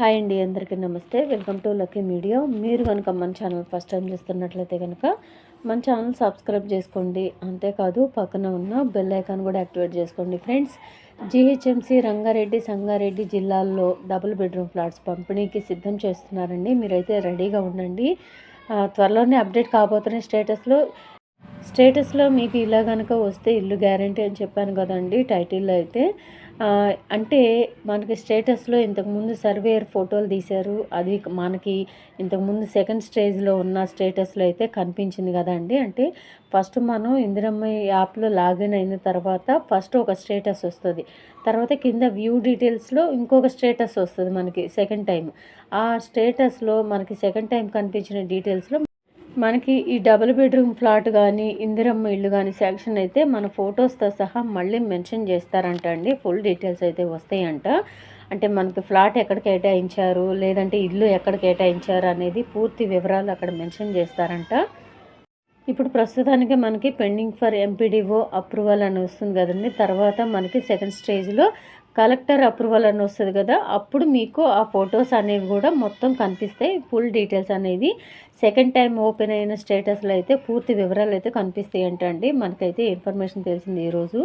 Hi అండి అందరికీ నమస్తే. Welcome to Lucky Media. మీరు కనుక మన ఛానల్ ఫస్ట్ టైం చూస్తున్నట్లయితే కనుక మన ఛానల్ సబ్స్క్రైబ్ చేసుకోండి. అంతేకాదు పక్కన ఉన్న బెల్ ఐకాన్ కూడా యాక్టివేట్ చేసుకోండి. ఫ్రెండ్స్ జీహెచ్ఎంసీ రంగారెడ్డి సంగారెడ్డి జిల్లాల్లో డబుల్ బెడ్రూమ్ ఫ్లాట్స్ పంపిణీకి సిద్ధం చేస్తున్నారండి. మీరైతే రెడీగా ఉండండి. త్వరలోనే అప్డేట్ కాబోతున్న స్టేటస్లో స్టేటస్లో మీకు ఇలా కనుక వస్తే ఇల్లు గ్యారంటీ అని చెప్పాను కదండి టైటిల్లో అయితే అంటే మనకి స్టేటస్లో ఇంతకుముందు సర్వేయర్ ఫోటోలు తీశారు. అది మనకి ఇంతకుముందు సెకండ్ స్టేజ్లో ఉన్న స్టేటస్లో అయితే కనిపించింది కదండి. అంటే ఫస్ట్ మనం ఇందిరమ్మ యాప్లో లాగిన్ అయిన తర్వాత ఫస్ట్ ఒక స్టేటస్ వస్తుంది. తర్వాత కింద వ్యూ డీటెయిల్స్లో ఇంకొక స్టేటస్ వస్తుంది మనకి సెకండ్ టైం ఆ స్టేటస్లో మనకి సెకండ్ టైం కనిపించిన డీటెయిల్స్లో మనకి ఈ డబుల్ బెడ్రూమ్ ఫ్లాట్ కానీ ఇందిరమ్మ ఇల్లు కానీ శాంక్షన్ అయితే మన ఫొటోస్తో సహా మళ్ళీ మెన్షన్ చేస్తారంట అండి. ఫుల్ డీటెయిల్స్ అయితే వస్తాయంట. అంటే మనకి ఫ్లాట్ ఎక్కడ కేటాయించారు లేదంటే ఇల్లు ఎక్కడ కేటాయించారు అనేది పూర్తి వివరాలు అక్కడ మెన్షన్ చేస్తారంట. ఇప్పుడు ప్రస్తుతానికి మనకి పెండింగ్ ఫర్ ఎంపీడీఓ అప్రూవల్ అని వస్తుంది కదండి. తర్వాత మనకి సెకండ్ స్టేజ్లో కలెక్టర్ అప్రూవల్ అని వస్తుంది కదా అప్పుడు మీకు ఆ ఫొటోస్ అనేవి కూడా మొత్తం కనిపిస్తాయి ఫుల్ డీటెయిల్స్ అనేది. సెకండ్ టైం ఓపెన్ అయిన స్టేటస్లో అయితే పూర్తి వివరాలు అయితే కనిపిస్తాయి అంటండి. మనకైతే ఇన్ఫర్మేషన్ తెలిసింది ఈరోజు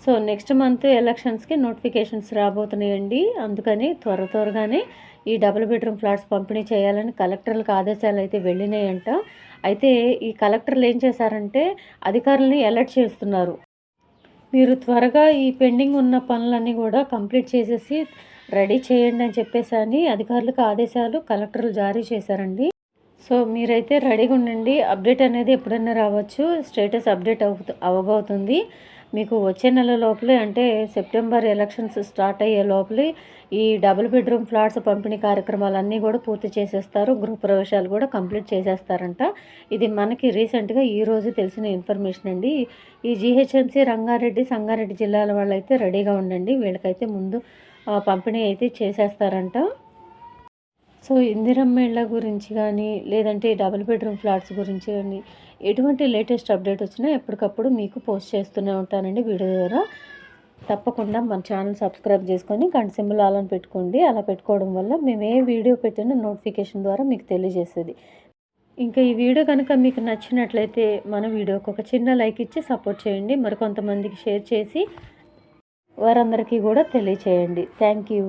సో నెక్స్ట్ మంత్ ఎలక్షన్స్కి నోటిఫికేషన్స్ రాబోతున్నాయండి. అందుకని త్వర త్వరగానే ఈ డబుల్ బెడ్రూమ్ ఫ్లాట్స్ పంపిణీ చేయాలని కలెక్టర్లకు ఆదేశాలు అయితే వెళ్ళినాయంట. అయితే ఈ కలెక్టర్లు ఏం చేశారంటే అధికారులని అలర్ట్ చేస్తున్నారు. మీరు త్వరగా ఈ పెండింగ్ ఉన్న పనులన్నీ కూడా కంప్లీట్ చేసేసి రెడీ చేయండి అని చెప్పేసి అని అధికారులకు ఆదేశాలు కలెక్టర్లు జారీ చేశారండి. సో మీరైతే రెడీగా ఉండండి. అప్డేట్ అనేది ఎప్పుడైనా రావచ్చు. స్టేటస్ అప్డేట్ అవు అవ్వబోతుంది మీకు వచ్చే నెల లోపలే అంటే సెప్టెంబర్ ఎలక్షన్స్ స్టార్ట్ అయ్యే లోపలే ఈ డబుల్ బెడ్రూమ్ ఫ్లాట్స్ పంపిణీ కార్యక్రమాలన్నీ కూడా పూర్తి చేసేస్తారు. గృహప్రవేశాలు కూడా కంప్లీట్ చేసేస్తారంట. ఇది మనకి రీసెంట్గా ఈ రోజు తెలిసిన ఇన్ఫర్మేషన్ అండి. ఈ జీహెచ్ఎంసీ రంగారెడ్డి సంగారెడ్డి జిల్లాల వాళ్ళైతే రెడీగా ఉండండి. వీళ్ళకైతే ముందు పంపిణీ అయితే చేసేస్తారంట. సో ఇందిరమ్మ ఇళ్ళ గురించి కానీ లేదంటే డబుల్ బెడ్రూమ్ ఫ్లాట్స్ గురించి కానీ ఎటువంటి లేటెస్ట్ అప్డేట్ వచ్చినా ఎప్పటికప్పుడు మీకు పోస్ట్ చేస్తూనే ఉంటానండి వీడియో ద్వారా. తప్పకుండా మన ఛానల్ సబ్స్క్రైబ్ చేసుకొని గంట సింబల్ ఆన్ పెట్టుకోండి. అలా పెట్టుకోవడం వల్ల మేము ఏ వీడియో పెట్టినా నోటిఫికేషన్ ద్వారా మీకు తెలియజేస్తుంది ఇంకా ఈ వీడియో కనుక మీకు నచ్చినట్లయితే మన వీడియోకి ఒక చిన్న లైక్ ఇచ్చి సపోర్ట్ చేయండి. మరి కొంతమందికి షేర్ చేసి వారందరికీ కూడా తెలియచేయండి. Thank you.